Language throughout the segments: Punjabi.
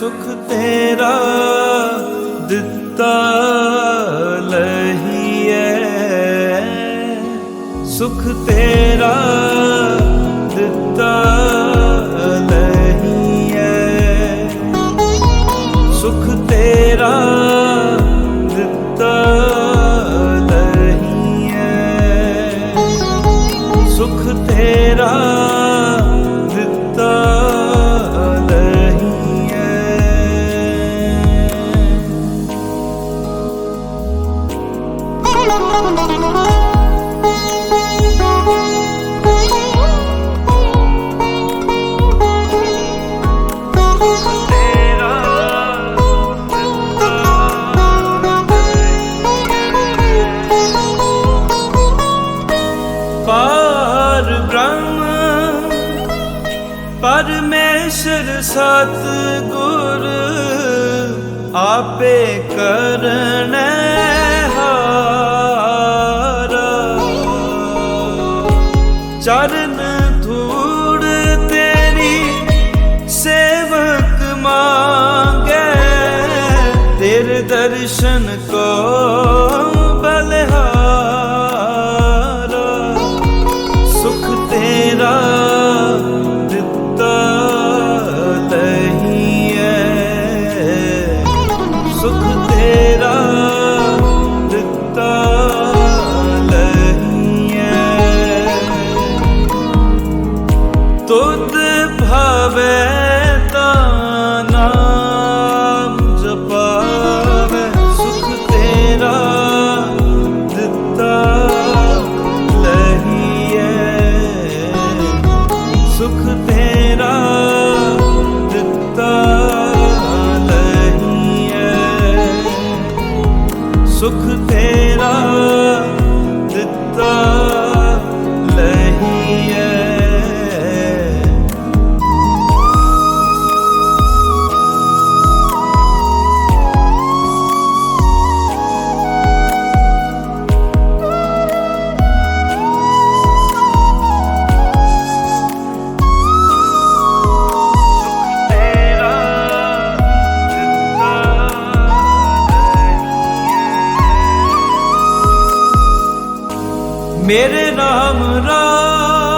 ਸੁਖ ਤੇਰਾ ਦਿੱਤਾ ਲਹੀਐ। ਸੁਖ ਤੇਰਾ ਪਰਮੇਸ਼ਰ ਸਤ ਗੁਰ ਆਪੇ ਕਰਨੈ ਧੂੜ ਤੇਰੀ ਸੇਵਕ ਮੰਗੇ ਦਰਸ਼ਨ ਕੋ sokak রাম রাম।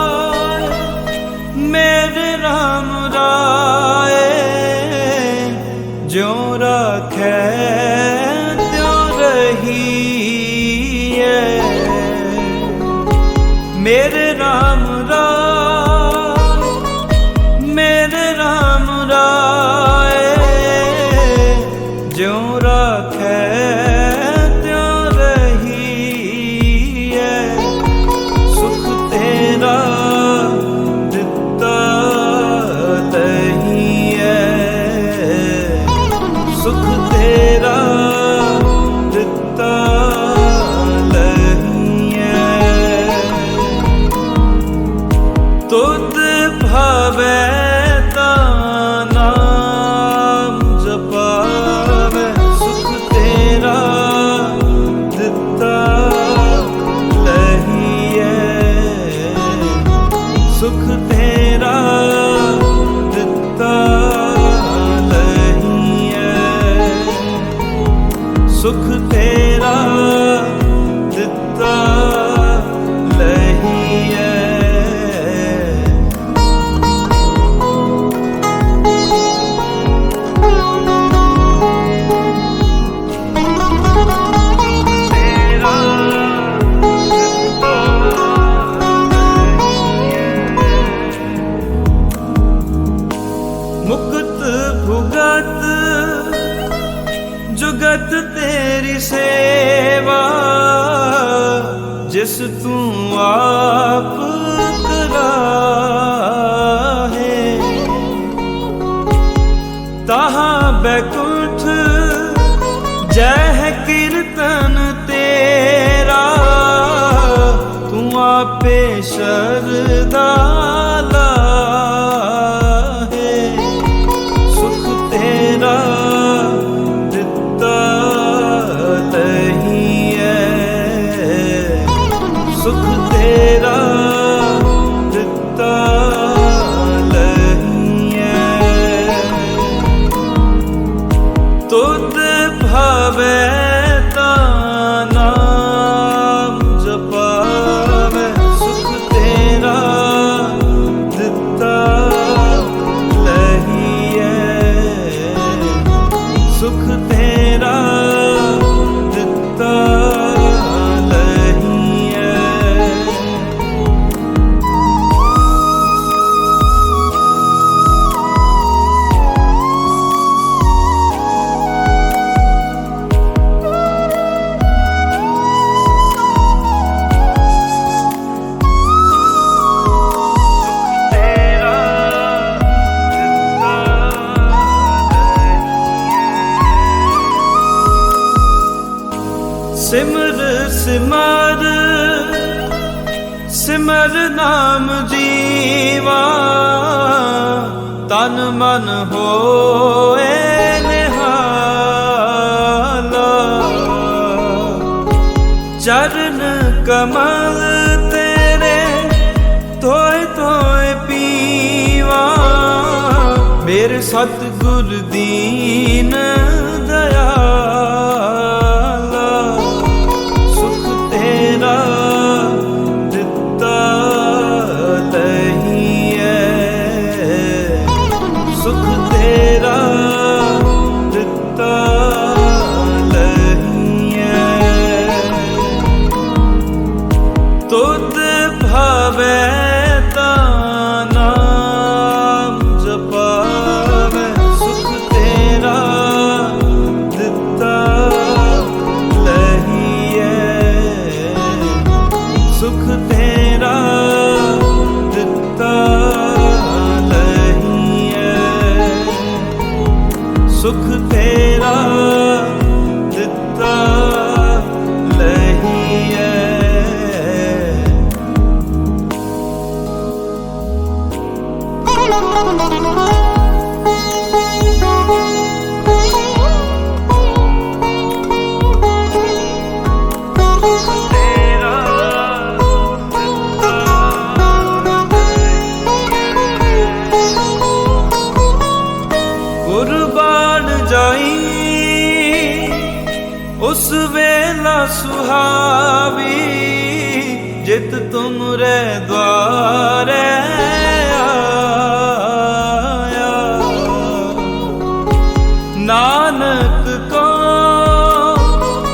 ਸੁਖ ਤੇਰਾ ਦਿੱਤਾ। up. ਸਿਮਰ ਸਿਮਰ ਨਾਮ ਜੀਵਾ। ਤਨ ਮਨ ਹੋਏ ਨਿਹਾਲਾ। ਚਰਨ ਕਮਲ ਤੇਰੇ ਤੋਏ ਤੋਏ ਪੀਵਾ। ਮੇਰੇ ਸਤਗੁਰ ਦੀਨ ਸੁਖ ਤੇਰਾ ਆਵੀ ਜਿਤ ਤੁਮ ਰੇ ਦਵਾਰੇ ਆਇਆ। ਨਾਨਕ ਕੋ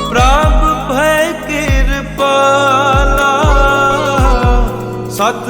ਪ੍ਰਭ ਭੈ ਕਿਰਪਾਲਾ ਸਤ